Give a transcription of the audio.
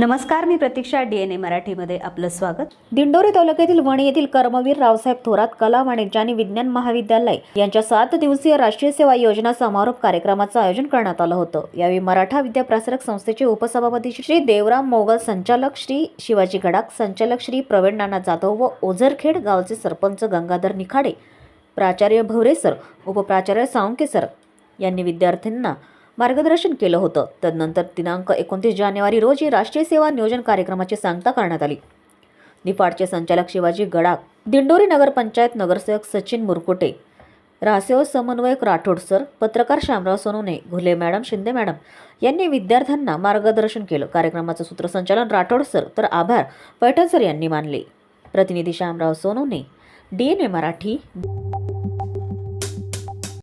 नमस्कार मी प्रतीक्षा D N ए मराठीमध्ये आपलं स्वागत. दिंडोरी तालुक्यातील वणी येथील कर्मवीर रावसाहेब थोरात कला वाणिज्य आणि विज्ञान महाविद्यालय यांच्या सात दिवसीय राष्ट्रीय सेवा योजना समारोप कार्यक्रमाचं आयोजन करण्यात आलं होतं. यावेळी मराठा विद्याप्रसारक संस्थेचे उपसभापती श्री देवराम मोगल संचालक श्री शिवाजी गडाख संचालक श्री प्रवीण नाना जाधव व ओझरखेड गावचे सरपंच गंगाधर निखाडे प्राचार्य भवरे सर उपप्राचार्य सावंके सर यांनी विद्यार्थ्यांना मार्गदर्शन केलं होतं. तदनंतर दिनांक एकोणतीस जानेवारी रोजी राष्ट्रीय सेवा नियोजन कार्यक्रमाची सांगता करण्यात आली. निफाडचे संचालक शिवाजी गडाख दिंडोरी नगरपंचायत नगरसेवक सचिन मुरकुटे रासेव समन्वयक राठोड सर पत्रकार श्यामराव सोनोने घुले मॅडम शिंदे मॅडम यांनी विद्यार्थ्यांना मार्गदर्शन केलं. कार्यक्रमाचं सूत्रसंचालन राठोड सर तर आभार पैठण सर यांनी मानले. प्रतिनिधी Shyamrao Sonone D N A Marathi.